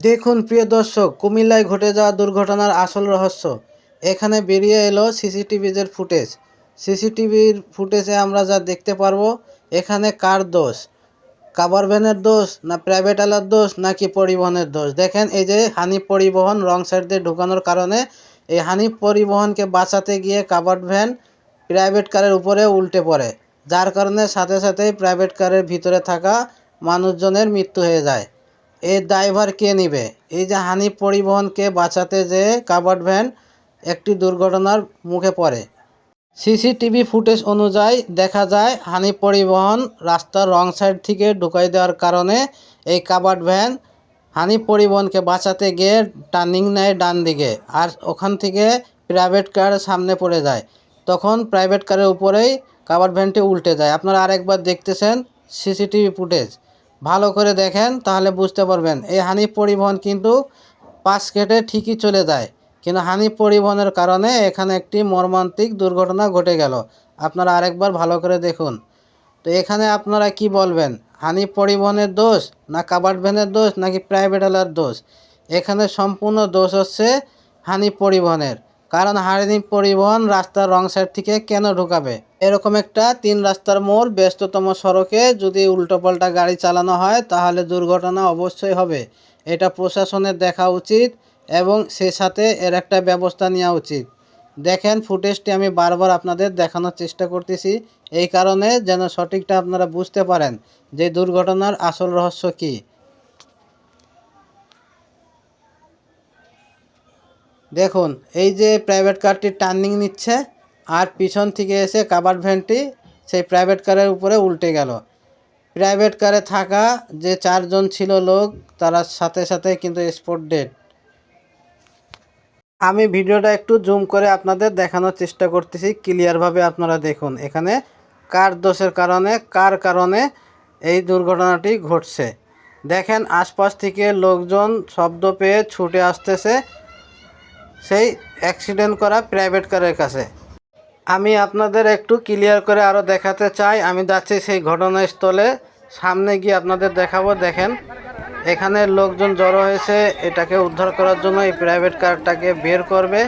দেখুন প্রিয় দর্শক, কুমিল্লায় ঘটে যাওয়া দুর্ঘটনার আসল রহস্য। এখানে বেরিয়ে এলো সিসিটিভিজের ফুটেজ। সিসিটিভির ফুটেজে আমরা যা দেখতে পারব, এখানে কার দোষ? কাবার ভ্যানের দোষ, না প্রাইভেট আলার দোষ, নাকি পরিবহনের দোষ? দেখেন এই যে হানি পরিবহন রং সাইড দিয়ে ঢুকানোর কারণে এই হানি পরিবহনকে বাঁচাতে গিয়ে কাভার্ড ভ্যান প্রাইভেট কারের উপরে উল্টে পড়ে। যার কারণে সাথে সাথেই প্রাইভেট কারের ভিতরে থাকা মানুষজনের মৃত্যু হয়ে যায়। এর ড্রাইভার কে নেবে? এই যে হানিফ পরিবহনকে বাঁচাতে যে কাভার্ড ভ্যান, একটি দুর্ঘটনার মুখে পড়ে। সিসিটিভি ফুটেজ অনুযায়ী দেখা যায়, হানি পরিবহন রাস্তার রং সাইড থেকে ঢুকাই দেওয়ার কারণে এই কাবার্ড ভ্যান হানি পরিবহনকে বাঁচাতে গিয়ে টার্নিং নেয় ডান দিকে আর ওখান থেকে প্রাইভেট কার সামনে পড়ে যায়। তখন প্রাইভেট কারের উপরেই কাবার্ড ভ্যানটি উল্টে যায়। আপনারা আরেকবার দেখতেছেন সিসিটিভি ফুটেজ। ভালো করে দেখেন, তাহলে বুঝতে পারবেন। এই হানি পরিবহন কিন্তু পাশ কেটে ঠিকই চলে যায়। কিন্তু হানি পরিবহনের কারণে এখানে একটি মর্মান্তিক দুর্ঘটনা ঘটে গেল। আপনারা আরেকবার ভালো করে দেখুন। তো এখানে আপনারা কি বলবেন? হানি পরিবহনের দোষ না কাবার্ড ভ্যানের দোষ নাকি প্রাইভেট আলার দোষ? এখানে সম্পূর্ণ দোষ হচ্ছে হানি পরিবহনের। কারণ হানি পরিবহন রাস্তার রং সাইড থেকে কেন ঢুকাবে? এরকম একটা তিন রাস্তার মোড় ব্যস্ততম সড়কে যদি উল্টোপাল্টা গাড়ি চালানো হয়, তাহলে দুর্ঘটনা অবশ্যই হবে। এটা প্রশাসনের দেখা উচিত এবং সে সাথে এর একটা ব্যবস্থা নেওয়া উচিত। দেখেন ফুটেজটি আমি বারবার আপনাদের দেখানোর চেষ্টা করতেছি। এই কারণে যেন সঠিকটা আপনারা বুঝতে পারেন যে দুর্ঘটনার আসল রহস্য কী। দেখুন, এই যে প্রাইভেট কারটি টার্নিং নিচ্ছে, আর পিছন থেকে এসে কাবার ভ্যানটি সেই প্রাইভেট কারের উপরে উল্টে গেল। প্রাইভেট কারে থাকা যে চারজন ছিল লোক, তারা সাথে সাথে কিন্তু স্পট ডেড আমি ভিডিওটা একটু জুম করে আপনাদের দেখানোর চেষ্টা করতেছি ক্লিয়ারভাবে আপনারা দেখুন। এখানে কার দোষের কারণে, কার কারণে এই দুর্ঘটনাটি ঘটছে? দেখেন, আশপাশ থেকে লোকজন শব্দ পেয়ে ছুটে আসতেছে। সেই অ্যাক্সিডেন্ট করা প্রাইভেট কারের কাছে। আমি আপনাদের একটু ক্লিয়ার করে আরও দেখাতে চাই। আমি যাচ্ছি সেই ঘটনাস্থলে। সামনে গিয়ে আপনাদের দেখাবো, দেখেন। এখানে লোকজন জড়ো হয়েছে। এটাকে উদ্ধার করার জন্য এই প্রাইভেট কারটাকে বের করবে।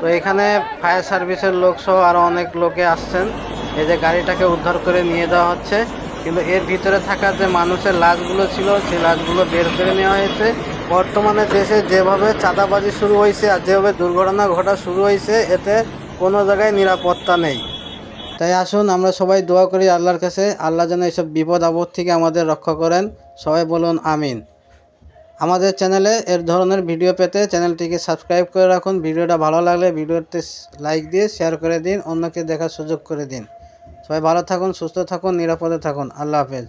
তো এখানে ফায়ার সার্ভিসের লোক সহ আরও অনেক লোকে আসছেন। এই যে গাড়িটাকে উদ্ধার করে নিয়ে যাওয়া হচ্ছে। কিন্তু এর ভিতরে থাকা যে মানুষের লাশগুলো ছিল, সেই লাশগুলো বের করে নেওয়া হয়েছে। বর্তমানে দেশে যেভাবে চাঁদাবাজি শুরু হয়েছে আর যেভাবে দুর্ঘটনা ঘটা শুরু হয়েছে, এতে কোনো জায়গায় নিরাপত্তা নেই। তাই আসুন, আমরা সবাই দোয়া করি আল্লাহর কাছে। আল্লাহ যেন এইসব বিপদ আপদ থেকে আমাদের রক্ষা করেন। সবাই বলুন আমিন। আমাদের চ্যানেলে এর ধরনের ভিডিও পেতে চ্যানেলটিকে সাবস্ক্রাইব করে রাখুন। ভিডিওটা ভালো লাগলে ভিডিওতে লাইক দিয়ে শেয়ার করে দিন। অন্যকে দেখার সুযোগ করে দিন। সবাই ভালো থাকুন, সুস্থ থাকুন, নিরাপদে থাকুন। আল্লাহ হাফেজ।